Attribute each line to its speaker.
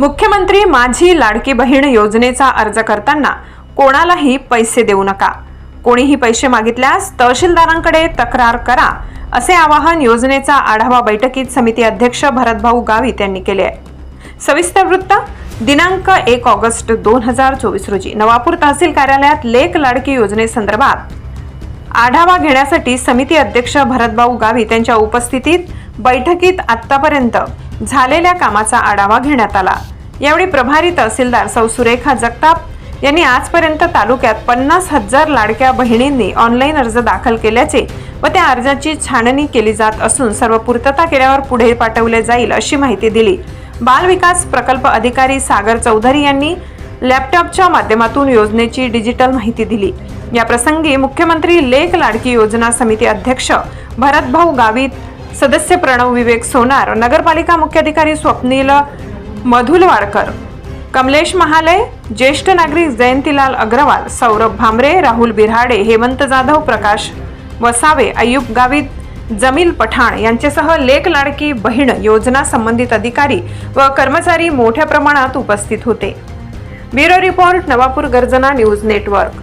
Speaker 1: मुख्यमंत्री माझी लाडकी बहीण योजनेचा अर्ज करताना कोणालाही पैसे देऊ नका. कोणीही पैसे मागितल्यास तहसीलदारांकडे तक्रार करा असे आवाहन योजनेचा आढावा बैठकीत समिती अध्यक्ष भरतभाऊ गावित यांनी केले आहे. सविस्तर वृत्त दिनांक एक ऑगस्ट दोन हजार चोवीस रोजी. नवापूर तहसील कार्यालयात लेख लाडकी योजनेसंदर्भात आढावा घेण्यासाठी समिती अध्यक्ष भरतभाऊ गावित यांच्या उपस्थितीत बैठकीत आतापर्यंत झालेल्या कामाचा आढावा घेण्यात आला. यावेळी प्रभारी तहसीलदार सौ. सुरेखा जगताप यांनी आजपर्यंत तालुक्यात पन्नास हजार लाडक्या बहिणींनी ऑनलाईन अर्ज दाखल केल्याचे व त्या अर्जाची छाननी केली जात असून सर्व पूर्तता केल्यावर पुढे पाठवले जाईल अशी माहिती दिली. बाल विकास प्रकल्प अधिकारी सागर चौधरी यांनी लॅपटॉपच्या माध्यमातून योजनेची डिजिटल माहिती दिली. या प्रसंगी मुख्यमंत्री लेख लाडकी योजना समिती अध्यक्ष भरतभाऊ गावित सदस्य प्रणव विवेक सोनार नगरपालिका मुख्याधिकारी स्वप्नील मधुलवाडकर कमलेश महाले ज्येष्ठ नागरिक जयंतीलाल अग्रवाल सौरभ भामरे राहुल बिराडे हेमंत जाधव प्रकाश वसावे अय्यूब गावित जमील पठाण यांच्यासह लेख लाडकी बहीण योजना संबंधित अधिकारी व कर्मचारी मोठ्या प्रमाणात उपस्थित होते. ब्युरो रिपोर्ट नवापूर गर्जना न्यूज नेटवर्क.